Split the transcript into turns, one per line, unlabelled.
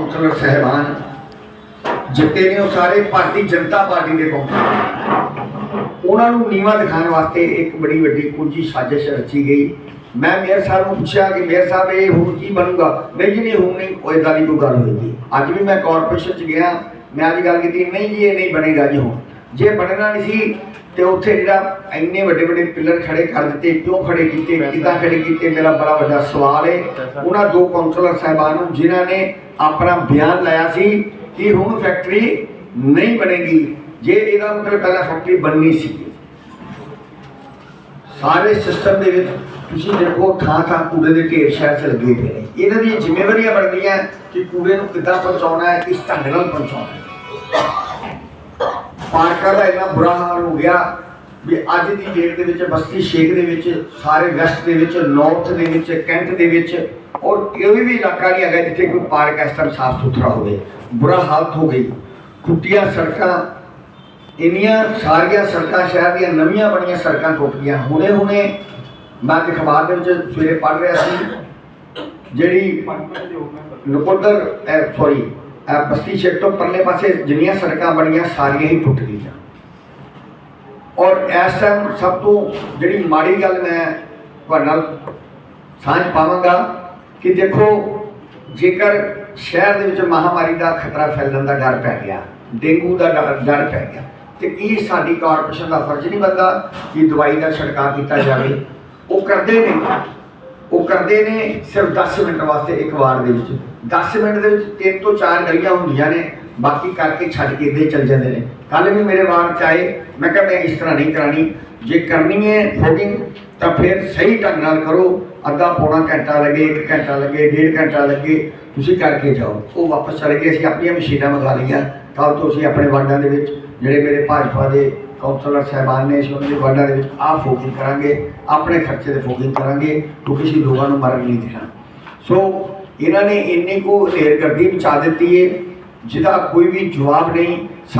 Councillor ਸਹਿਬਾਨ, ਜਿੱਤੇ ਨੇ ਉਹ ਸਾਰੇ ਭਾਰਤੀ ਜਨਤਾ ਪਾਰਟੀ ਦੇ ਕਾਉਂਸਲਰ ਉਹਨਾਂ ਨੂੰ ਨੀਵਾ ਦਿਖਾਉਣ ਵਾਸਤੇ ਇੱਕ ਬੜੀ ਵੱਡੀ ਕੁੰਜੀ ਸਾਜ਼ਿਸ਼ ਰਚੀ ਗਈ। ਮੈਂ ਮੇਅਰ ਸਾਹਿਬ ਨੂੰ ਪੁੱਛਿਆ ਕਿ ਮੇਅਰ ਸਾਹਿਬ, ਇਹ ਹੁਣ ਕੀ ਬਣੂਗਾ? ਨਹੀਂ ਜੀ, ਨਹੀਂ, ਹੁਣ ਨਹੀਂ, ਉਹ ਇਦਾਂ ਦੀ ਕੋਈ ਗੱਲ ਹੋਏਗੀ ਅੱਜ ਵੀ ਮੈਂ ਕਾਰਪੋਰੇਸ਼ਨ ਚ ਗਿਆ, ਮੈਂ ਅੱਜ ਗੱਲ ਕੀਤੀ, ਨਹੀਂ ਜੀ, ਇਹ ਨਹੀਂ ਬਣੇਗਾ ਜੀ ਹੁਣ। ਜੇ ਬਣਨਾ ਨਹੀਂ ਸੀ ਤੇ ਉੱਥੇ ਜਿਹੜਾ ਇੰਨੇ ਵੱਡੇ ਵੱਡੇ ਪਿੱਲਰ ਖੜੇ ਕਰ ਦਿੱਤੇ ਕਿਉਂ ਖੜੇ ਕੀਤੇ ਕਿੱਦਾਂ ਖੜੇ ਕੀਤੇ ਮੇਰਾ ਬੜਾ ਵੱਡਾ ਸਵਾਲ ਹੈ ਉਹਨਾਂ ਦੋ ਕਾਉਂਸਲਰ ਸਾਹਿਬਾਨ ਨੂੰ ਜਿਨ੍ਹਾਂ ਨੇ ਆਪਣਾ ਬਿਆਨ ਲਾਇਆ ਸੀ ਕਿ ਹੁਣ ਫੈਕਟਰੀ ਨਹੀਂ ਬਣੇਗੀ। ਜੇ ਇਹਦਾ ਮਤਲਬ ਪਹਿਲਾਂ ਫੈਕਟਰੀ ਬਣਨੀ ਸੀ। ਸਾਰੇ ਸਿਸਟਮ ਦੇ ਵਿੱਚ ਤੁਸੀਂ ਦੇਖੋ ਥਾਂ ਥਾਂ ਕੂੜੇ ਦੇ ਢੇਰ ਸ਼ਹਿਰ 'ਚ ਲੱਗੇ ਪਏ ਨੇ। ਇਹਨਾਂ ਦੀਆਂ ਜ਼ਿੰਮੇਵਾਰੀਆਂ ਬਣਦੀਆਂ ਕਿ ਕੂੜੇ ਨੂੰ ਕਿੱਦਾਂ ਪਹੁੰਚਾਉਣਾ ਹੈ ਕਿਸ ਢੰਗ ਨਾਲ ਪਹੁੰਚਾਉਣਾ ਹੈ। ਪਾਰਕਾਂ ਦਾ ਇੰਨਾ ਬੁਰਾ ਹਾਲ ਹੋ ਗਿਆ ਵੀ ਅੱਜ ਦੀ ਡੇਟ ਦੇ ਵਿੱਚ ਬਸਤੀ ਸ਼ੇਖ ਦੇ ਵਿੱਚ ਸਾਰੇ ਵੈਸਟ ਦੇ ਵਿੱਚ ਨਾਰਥ ਦੇ ਵਿੱਚ ਕੈਂਟ ਦੇ ਵਿੱਚ ਔਰ ਕੋਈ ਵੀ ਇਲਾਕਾ ਨਹੀਂ ਹੈਗਾ ਜਿੱਥੇ ਕੋਈ ਪਾਰਕ ਇਸ ਤਰ੍ਹਾਂ ਸਾਫ਼ ਸੁਥਰਾ ਹੋਵੇ। ਬੁਰਾ ਹਾਲਤ ਹੋ ਗਈ। ਟੁੱਟੀਆਂ ਸੜਕਾਂ ਇੰਨੀਆਂ ਸਾਰੀਆਂ ਸੜਕਾਂ ਸ਼ਹਿਰ ਦੀਆਂ ਨਵੀਆਂ ਬਣੀਆਂ ਸੜਕਾਂ ਟੁੱਟ ਗਈਆਂ। ਹੁਣੇ ਹੁਣੇ ਮੈਂ ਤੇ ਅਖਬਾਰ ਦੇ ਵਿੱਚ ਸਵੇਰੇ ਪੜ੍ਹ ਰਿਹਾ ਸੀ ਜਿਹੜੀ ਨਕੋਦਰ ਸੌਰੀ ਬਸਤੀ ਸ਼ੇਖ ਤੋਂ ਪਰਲੇ ਪਾਸੇ ਜਿੰਨੀਆਂ ਸੜਕਾਂ ਬਣੀਆਂ, ਸਾਰੀਆਂ ਹੀ ਟੁੱਟ ਗਈਆਂ। ਔਰ ਇਸ ਟਾਈਮ ਸਭ ਤੋਂ ਜਿਹੜੀ ਮਾੜੀ ਗੱਲ ਮੈਂ ਤੁਹਾਡੇ ਨਾਲ ਸਾਂਝ ਪਾਵਾਂਗਾ ਕਿ ਦੇਖੋ, ਜੇਕਰ ਸ਼ਹਿਰ ਦੇ ਵਿੱਚ ਮਹਾਮਾਰੀ ਦਾ ਖਤਰਾ ਫੈਲਣ ਦਾ ਡਰ ਪੈ ਗਿਆ, ਡੇਂਗੂ ਦਾ ਡਰ ਡਰ ਪੈ ਗਿਆ, ਤੇ ਇਹ ਸਾਡੀ ਕਾਰਪੋਰੇਸ਼ਨ ਦਾ ਫਰਜ਼ ਨਹੀਂ ਬਣਦਾ ਕਿ ਦਵਾਈ ਦਾ ਛਿੜਕਾਅ ਕੀਤਾ ਜਾਵੇ। ਉਹ ਕਰਦੇ ਨੇ। ਉਹ ਕਰਦੇ ਨੇ ਸਿਰਫ 10 ਮਿੰਟ ਵਾਸਤੇ ਇੱਕ ਵਾਰ ਦੇ ਵਿੱਚ। 10 ਮਿੰਟ ਦੇ ਵਿੱਚ ਤਿੰਨ ਤੋਂ ਚਾਰ ਗਲੀਆਂ ਹੁੰਦੀਆਂ ਨੇ, ਬਾਕੀ ਕਰਕੇ ਛੱਡ ਕੇ ਇੱਦਾਂ ਹੀ ਚੱਲ ਜਾਂਦੇ ਨੇ। ਕੱਲ ਵੀ ਮੇਰੇ ਵਾਰ ਚ ਆਏ, ਮੈਂ ਕਿਹਾ ਮੈਂ ਇਸ ਤਰ੍ਹਾਂ ਨਹੀਂ ਕਰਾਣੀ ਜੇ ਕਰਨੀ ਹੈ ਫੋਗਿੰਗ ਤਾਂ ਫਿਰ ਸਹੀ ਢੰਗ ਨਾਲ ਕਰੋ। ਅੱਧਾ ਪੌਣਾ ਘੰਟਾ ਲੱਗੇ, ਇੱਕ ਘੰਟਾ ਲੱਗੇ, ਡੇਢ ਘੰਟਾ ਲੱਗੇ, ਤੁਸੀਂ ਕਰਕੇ ਜਾਓ। ਉਹ ਵਾਪਸ ਚਲੇ ਗਏ, ਅਸੀਂ ਆਪਣੀਆਂ ਮਸ਼ੀਨਾਂ ਮੰਗਾ ਲਈਆਂ। ਕੱਲ ਤੋਂ ਅਸੀਂ ਆਪਣੇ ਵਾਰਡਾਂ ਦੇ ਵਿੱਚ, ਜਿਹੜੇ ਮੇਰੇ ਭਾਜਪਾ ਦੇ ਕਾਉਂਸਲਰ ਸਾਹਿਬਾਨ ਨੇ ਇਸ ਉਹਨਾਂ ਦੇ ਵਾਰਡਾਂ ਦੇ ਵਿੱਚ ਆਹ ਫੋਕਿੰਗ ਕਰਾਂਗੇ, ਆਪਣੇ ਖਰਚੇ ਤੇ ਫੋਗਿੰਗ ਕਰਾਂਗੇ, ਕਿਉਂਕਿ ਅਸੀਂ ਲੋਕਾਂ ਨੂੰ ਮਰਨ ਨਹੀਂ ਦੇਣਾ। ਸੋ ਇਹਨਾਂ ਨੇ ਇੰਨੀ ਕੋ ਹਨੇਰਗਰਦੀ ਮਚਾ ਦਿੱਤੀ ਹੈ ਜਿਹਦਾ ਕੋਈ ਵੀ ਜਵਾਬ ਨਹੀਂ